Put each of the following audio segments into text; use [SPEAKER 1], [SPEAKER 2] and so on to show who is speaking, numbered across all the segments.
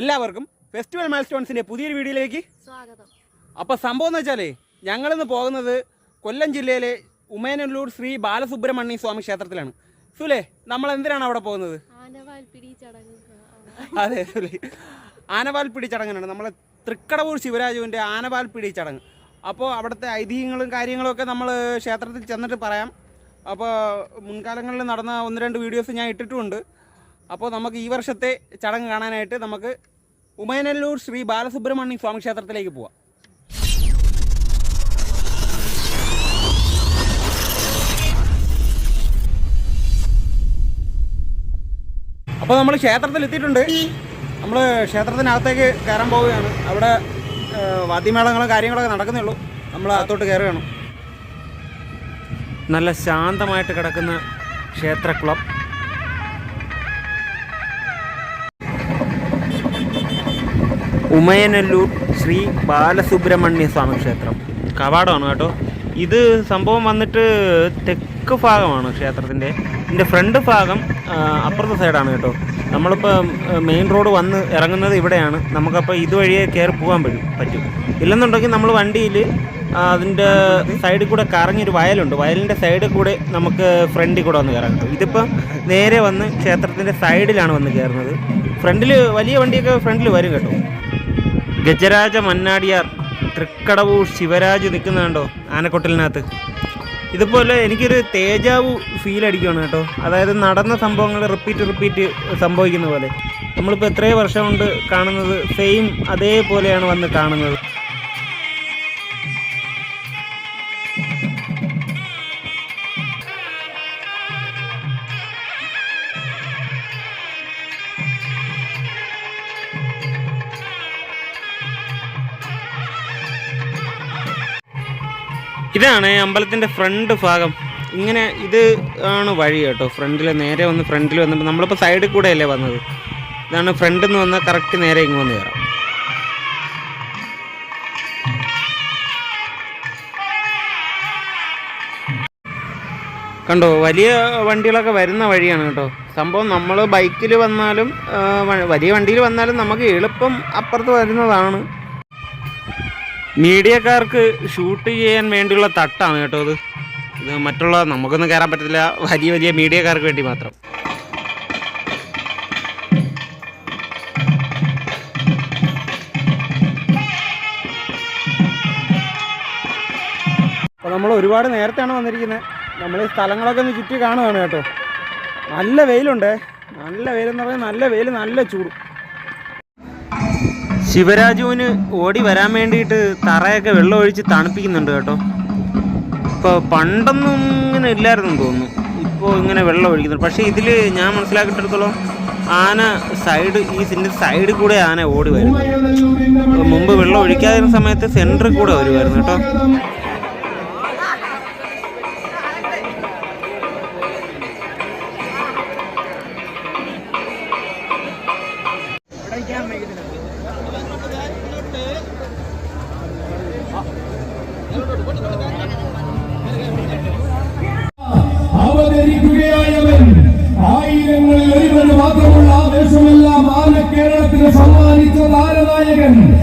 [SPEAKER 1] എല്ലാവർക്കും festival mile സ്റ്റോൺസിന്റെ പുതിയൊരു വീഡിയോയിലേക്ക്
[SPEAKER 2] സ്വാഗതം.
[SPEAKER 1] അപ്പോൾ സംഭവം എന്ന് വെച്ചാലേ ഞങ്ങളിന്ന് പോകുന്നത് കൊല്ലം ജില്ലയിലെ ഉമേനല്ലൂർ ശ്രീ ബാലസുബ്രഹ്മണ്യ സ്വാമി ക്ഷേത്രത്തിലാണ്. സുലേ നമ്മൾ എന്തിനാണ് അവിടെ പോകുന്നത്? അതെ സുലേ. ആനപാൽപ്പിടി ചടങ്ങിനാണ്. നമ്മളെ തൃക്കടവൂർ ശിവരാജുവിന്റെ പിടി ചടങ്ങ്. അപ്പോൾ അവിടുത്തെ ഐതിഹ്യങ്ങളും കാര്യങ്ങളൊക്കെ നമ്മൾ ക്ഷേത്രത്തിൽ ചെന്നിട്ട് പറയാം. അപ്പോൾ മുൻകാലങ്ങളിൽ നടന്ന ഒന്ന് രണ്ട് വീഡിയോസ് ഞാൻ ഇട്ടിട്ടുമുണ്ട്. അപ്പോൾ നമുക്ക് ഈ വർഷത്തെ ചടങ്ങ് കാണാനായിട്ട് നമുക്ക് ഉമയനല്ലൂർ ശ്രീ ബാലസുബ്രഹ്മണ്യ സ്വാമി ക്ഷേത്രത്തിലേക്ക് പോവാം. അപ്പോൾ നമ്മൾ ക്ഷേത്രത്തിൽ എത്തിയിട്ടുണ്ട്. നമ്മൾ ക്ഷേത്രത്തിനകത്തേക്ക് കയറാൻ പോവുകയാണ്. അവിടെ വാദ്യമേളങ്ങളും കാര്യങ്ങളൊക്കെ നടക്കുന്നേ ഉള്ളൂ നമ്മൾ അകത്തോട്ട് കയറുകയാണ്. നല്ല ശാന്തമായിട്ട് കിടക്കുന്ന ക്ഷേത്രക്കുളം. ഉമയനല്ലൂർ ശ്രീ ബാലസുബ്രഹ്മണ്യ സ്വാമി ക്ഷേത്രം. കവാടമാണ് കേട്ടോ. ഇത് സംഭവം വന്നിട്ട് തെക്ക് ഭാഗമാണ് ക്ഷേത്രത്തിന്റെ ഇതിന്റെ ഫ്രണ്ട് ഭാഗം അപ്പുറത്തെ സൈഡാണ് കേട്ടോ. നമ്മളിപ്പോൾ മെയിൻ റോഡ് വന്ന് ഇറങ്ങുന്നത് ഇവിടെയാണ്. നമുക്കപ്പോൾ ഇതുവഴിയെ കയറി പോകാൻ പറ്റും പറ്റും. ഇല്ലെന്നുണ്ടെങ്കിൽ നമ്മൾ വണ്ടിയിൽ അതിന്റെ സൈഡിൽ കൂടെ കറങ്ങിയൊരു വയലുണ്ട്. വയലിന്റെ സൈഡിൽ കൂടെ നമുക്ക് ഫ്രണ്ടിൽ കൂടെ വന്ന് കിട്ടും ഇതിപ്പം നേരെ വന്ന് ക്ഷേത്രത്തിന്റെ സൈഡിലാണ് വന്ന് കയറുന്നത്. ഫ്രണ്ടിൽ വലിയ വണ്ടിയൊക്കെ ഫ്രണ്ടിൽ വരും കേട്ടോ. ഗജരാജ മന്നാടിയാർ തൃക്കടവൂർ ശിവരാജ് നിൽക്കുന്നുണ്ടോ ആനക്കൊട്ടലിനകത്ത്? ഇതുപോലെ എനിക്കൊരു തേജാവു ഫീൽ അടിക്കുകയാണ് കേട്ടോ. അതായത് നടന്ന സംഭവങ്ങൾ റിപ്പീറ്റ് റിപ്പീറ്റ് സംഭവിക്കുന്ന പോലെ. നമ്മളിപ്പോൾ എത്രയോ വർഷം കൊണ്ട് കാണുന്നത് സെയിം അതേപോലെയാണ് വന്ന് കാണുന്നത്. ഇതാണ് അമ്പലത്തിന്റെ ഫ്രണ്ട് ഭാഗം. ഇങ്ങനെ ഇത് ആണ് വഴി കേട്ടോ. ഫ്രണ്ടിൽ നേരെ വന്ന് ഫ്രണ്ടിൽ വന്നപ്പോൾ നമ്മളിപ്പോൾ സൈഡിൽ കൂടെ അല്ലേ വന്നത്? ഇതാണ് ഫ്രണ്ടിൽ നിന്ന് വന്നാൽ കറക്റ്റ് നേരെ ഇങ്ങ് വന്ന് കയറാം കണ്ടോ വലിയ വണ്ടികളൊക്കെ വരുന്ന വഴിയാണ് കേട്ടോ. സംഭവം നമ്മൾ ബൈക്കിൽ വന്നാലും വലിയ വണ്ടിയിൽ വന്നാലും നമുക്ക് എളുപ്പം അപ്പുറത്ത് വരുന്നതാണ്. മീഡിയക്കാർക്ക് ഷൂട്ട് ചെയ്യാൻ വേണ്ടിയുള്ള തട്ടാണ് കേട്ടോ ഇത് ഇത് മറ്റുള്ള നമുക്കൊന്നും കയറാൻ പറ്റത്തില്ല. വലിയ വലിയ മീഡിയക്കാർക്ക് വേണ്ടി മാത്രം. അപ്പോൾ നമ്മൾ ഒരുപാട് നേരത്തെയാണ് വന്നിരിക്കുന്നത് നമ്മൾ ഈ സ്ഥലങ്ങളൊക്കെ ഒന്ന് ചുറ്റി കാണുകയാണ് കേട്ടോ. നല്ല വെയിലുണ്ട്. നല്ല വെയിലെന്ന് പറഞ്ഞാൽ നല്ല വെയിൽ നല്ല ചൂടും. ശിവരാജുവിന് ഓടി വരാൻ വേണ്ടിയിട്ട് തറയൊക്കെ വെള്ളം ഒഴിച്ച് തണുപ്പിക്കുന്നുണ്ട് കേട്ടോ. ഇപ്പോൾ പണ്ടൊന്നും ഇങ്ങനെ ഇല്ലായിരുന്നു തോന്നുന്നു. ഇപ്പോൾ ഇങ്ങനെ വെള്ളം ഒഴിക്കുന്നുണ്ട്. പക്ഷേ ഇതിൽ ഞാൻ മനസ്സിലാക്കിയിടത്തോളം ആന സൈഡ് ഈ സിന്റെ സൈഡിൽ കൂടെ ആന ഓടി വരും മുമ്പ് വെള്ളം ഒഴിക്കാതിരുന്ന സമയത്ത് സെന്ററിൽ കൂടെ വരുമായിരുന്നു കേട്ടോ.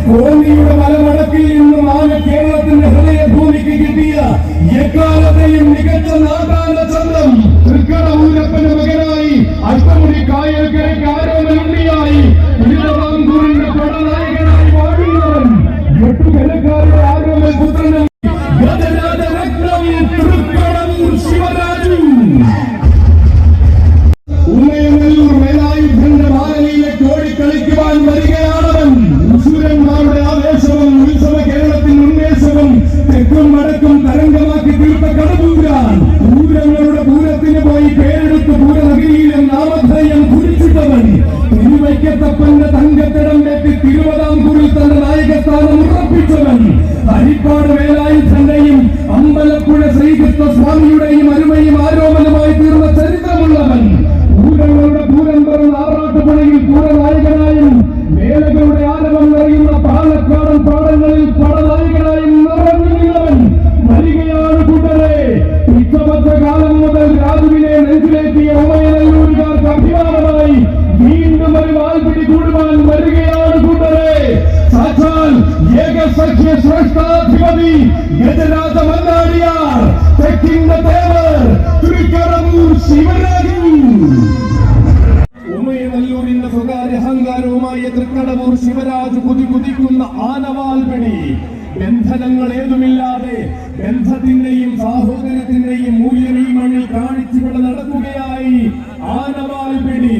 [SPEAKER 3] കോന്നിയുടെ മലമടക്കിൽ നിന്നും ആണ് കേരളത്തിന്റെ ഹൃദയഭൂമിക്ക് കിട്ടിയ എക്കാലത്തെയും മികച്ച നാടാന ചന്തം തൃക്കടൂരപ്പന് മകനായി അഷ്ടമുടി കായൽക്കരയ്ക്ക് ആരോമലുണ്ടിയായി തിരുവൈക്കത്തപ്പന്റെ തങ്കത്തിടം വെട്ടി തിരുവിതാംകൂറിൽ ശ്രേഷ്ഠാധിപതി ഗജരാജ മന്നാടിയാർ തെക്കിന്റെ തേവർ തൃക്കടവൂർ ശിവരാജു ഉമയനല്ലൂരിന്റെ സ്വകാര്യ അഹങ്കാരവുമായി തൃക്കടവൂർ ശിവരാജ് കുതി കുതിക്കുന്ന ആനവാൽപിടി ബന്ധനങ്ങൾ ഏതുമില്ലാതെ ബന്ധത്തിന്റെയും സാഹോദര്യത്തിന്റെയും മൂല്യം മണ്ണിൽ കാണിച്ചുകൊണ്ട് നടക്കുകയായി ആനവാൽപിടി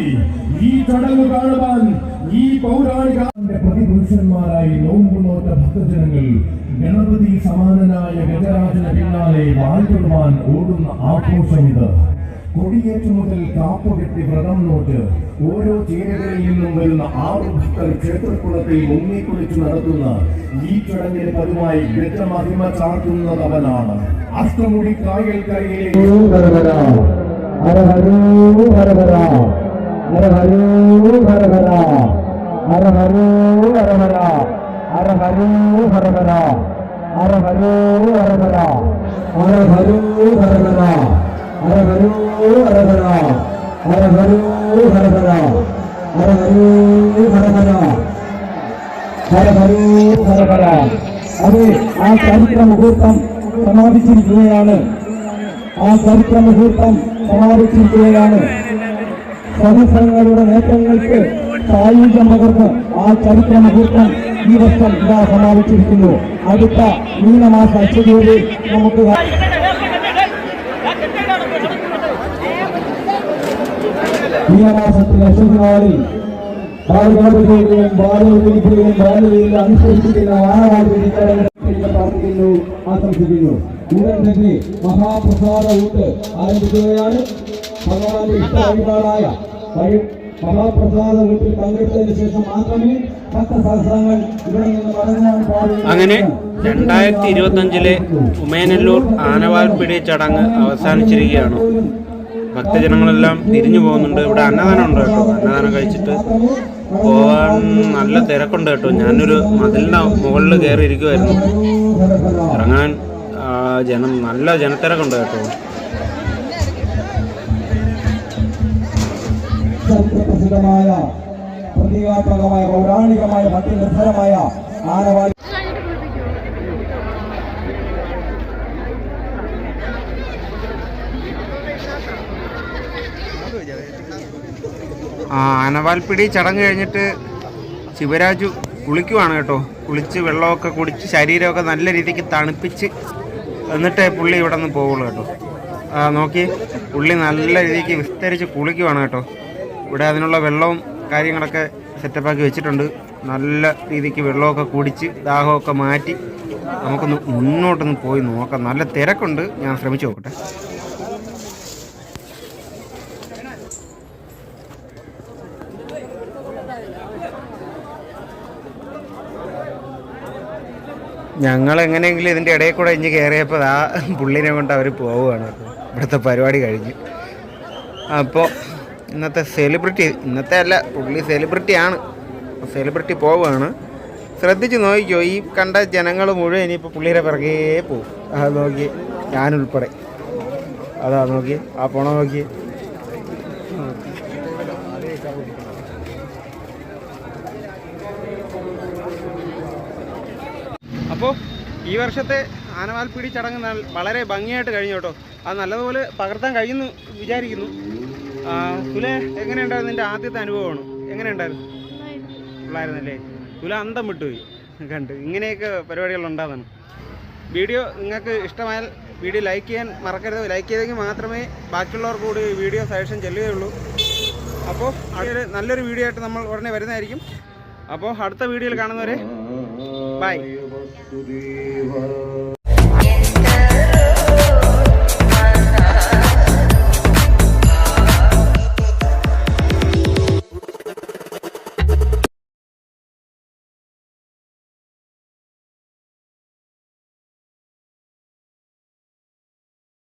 [SPEAKER 3] ഈ ചടങ്ങ് കാണുവാൻ ഈ പൗരാണിക പ്രതിപുരുഷന്മാരായി നോമ്പുനോറ്റ ഭക്തജനങ്ങൾ ഗണപതി സമാനനായ ഗജരാജന് പിന്നാലെ വാഴ്ത്തുവാൻ ഓടുന്ന ആഘോഷം ഇത്. മുതൽ കാപ്പ് കെട്ടി വ്രതം നോട്ട് ഓരോ ചേരുകളിൽ നിന്നും വരുന്ന ആറു ഭക്തർ ക്ഷേത്രക്കുളത്തിൽ മുങ്ങിക്കുളിച്ച് നടത്തുന്ന ഈ ചടങ്ങിന് പതിവായി ഗജമഹിമ ചാർത്തുന്നതവനാണ്. അഷ്ടമുടി കായൽ കരയിലെ
[SPEAKER 2] ഹര ഹര ഹരോ ഹര ഹര ഹര ഹരോ ഹര ഹര ഹര ഹരോ. ഹര ഹര ഹര ഹരോ. ഹര ഹര ഹര ഹരോ. ഹര ഹര ഹര ഹരോ. ഹര ഹര ഹര ഹരോ. ഹര ഹര ഹര ഹരോ. ഹര ഹര ഹര ഹരോ. ഹര ഹര അതെ ആ ചരിത്ര മുഹൂർത്തം സമാപിച്ചിരിക്കുകയാണ്. ആ ചരിത്ര മുഹൂർത്തം സമാപിച്ചിരിക്കുകയാണ്. സഹസ്രങ്ങളുടെ നേട്ടങ്ങൾക്ക് സായുജ്യം പകർന്ന് ആ ചരിത്ര മുഹൂർത്തം ഈ വർഷം ഇതാ സമാപിച്ചിരിക്കുന്നു അടുത്ത മീനമാസ അശ്വതിയോട് നമുക്ക് കാ- മീനമാസത്തിലെ അശ്വതി നാളിൽ ബാലകാടുകയും ബാലവീതിയും ബാലവീതിയിൽ അനുസരിച്ചിരിക്കുന്ന വാനവാദികളെ പ്രാർത്ഥിക്കുന്നു ആശംസിക്കുന്നു ഉടൻ തന്നെ മഹാപ്രസാദ ഊട്ട് ആരംഭിക്കുകയാണ് ഭഗവാന്റെ ഇഷ്ട വഴിപാടായ വഴി മഹാപ്രസാദ ഊട്ടിൽ പങ്കെടുത്തതിന് ശേഷം മാത്രമേ
[SPEAKER 1] അങ്ങനെ രണ്ടായിരത്തി ഇരുപത്തഞ്ചിലെ ഉമേനല്ലൂർ ആനവാൽപ്പിടി ചടങ്ങ് അവസാനിച്ചിരിക്കുകയാണ്. ഭക്തജനങ്ങളെല്ലാം തിരിഞ്ഞു പോകുന്നുണ്ട്. ഇവിടെ അന്നദാനം ഉണ്ട് കേട്ടോ. അന്നദാനം കഴിച്ചിട്ട് പോകാൻ നല്ല തിരക്കുണ്ട് കേട്ടോ. ഞാനൊരു മതിലിന്റെ മുകളിൽ കയറി ഇരിക്കുമായിരുന്നു ഇറങ്ങാൻ ജനം നല്ല ജനത്തിരക്കുണ്ട് കേട്ടോ.
[SPEAKER 2] ചരിത്രപ്രസിദ്ധമായ പ്രതീകാത്മകമായ പൗരാണികമായ ഭക്തി നിർഭരമായ ആനവാടി
[SPEAKER 1] ആ ആനവാൽപ്പിടി ചടങ്ങ് കഴിഞ്ഞിട്ട് ശിവരാജു കുളിക്കുവാണ് കേട്ടോ. കുളിച്ച് വെള്ളമൊക്കെ കുടിച്ച് ശരീരമൊക്കെ നല്ല രീതിക്ക് തണുപ്പിച്ച് എന്നിട്ടേ പുള്ളി ഇവിടെ നിന്ന് പോവുള്ളൂ കേട്ടോ. നോക്കി. പുള്ളി നല്ല രീതിക്ക് വിസ്തരിച്ച് കുളിക്കുവാണ് കേട്ടോ. ഇവിടെ അതിനുള്ള വെള്ളവും കാര്യങ്ങളൊക്കെ സെറ്റപ്പാക്കി വെച്ചിട്ടുണ്ട്. നല്ല രീതിക്ക് വെള്ളമൊക്കെ കുടിച്ച് ദാഹമൊക്കെ മാറ്റി നമുക്കൊന്ന് മുന്നോട്ടൊന്ന് പോയി നോക്കാം. നല്ല തിരക്കുണ്ട്. ഞാൻ ശ്രമിച്ചു നോക്കട്ടെ. ഞങ്ങൾ എങ്ങനെയെങ്കിലും ഇതിന്റെ ഇടയിൽ കൂടെ ഇഞ്ഞ് കയറിയപ്പോൾ ആ പുള്ളിനെ കൊണ്ട് അവർ പോവുകയാണ്. ഇവിടുത്തെ പരിപാടി കഴിഞ്ഞ്. അപ്പോൾ ഇന്നത്തെ സെലിബ്രിറ്റി ഇന്നത്തെ അല്ല പുള്ളി സെലിബ്രിറ്റിയാണ് സെലിബ്രിറ്റി പോവുകയാണ് ശ്രദ്ധിച്ച് നോക്കിക്കോ ഈ കണ്ട ജനങ്ങൾ മുഴുവൻ ഇനിയിപ്പോൾ പുള്ളിയുടെ പിറകേ പോവും അത് നോക്കി ഞാനുൾപ്പെടെ. അതാ നോക്കി ആ പോണ നോക്കി. അപ്പോൾ ഈ വർഷത്തെ ആനവാൽപ്പിടി ചടങ്ങ് വളരെ ഭംഗിയായിട്ട് കഴിഞ്ഞു കേട്ടോ. അത് നല്ലതുപോലെ പകർത്താൻ കഴിയുന്നു വിചാരിക്കുന്നു. സുലെ എങ്ങനെയുണ്ടായിരുന്നു നിന്റെ ആദ്യത്തെ അനുഭവമാണ്? എങ്ങനെയുണ്ടായിരുന്നു? ഉള്ളായിരുന്നല്ലേ സുല അന്തം വിട്ടുപോയി കണ്ട്. ഇങ്ങനെയൊക്കെ പരിപാടികൾ ഉണ്ടാകുന്നു വീഡിയോ നിങ്ങൾക്ക് ഇഷ്ടമായാൽ വീഡിയോ ലൈക്ക് ചെയ്യാൻ മറക്കരുത്. ലൈക്ക് ചെയ്തെങ്കിൽ മാത്രമേ ബാക്കിയുള്ളവർക്ക് കൂടി വീഡിയോ സജഷൻ ചെല്ലുകയുള്ളൂ. അപ്പോൾ അടുത്തൊരു നല്ലൊരു വീഡിയോ ആയിട്ട് നമ്മൾ ഉടനെ വരുന്നതായിരിക്കും. അപ്പോൾ അടുത്ത വീഡിയോയിൽ കാണുന്നവരെ ബൈ.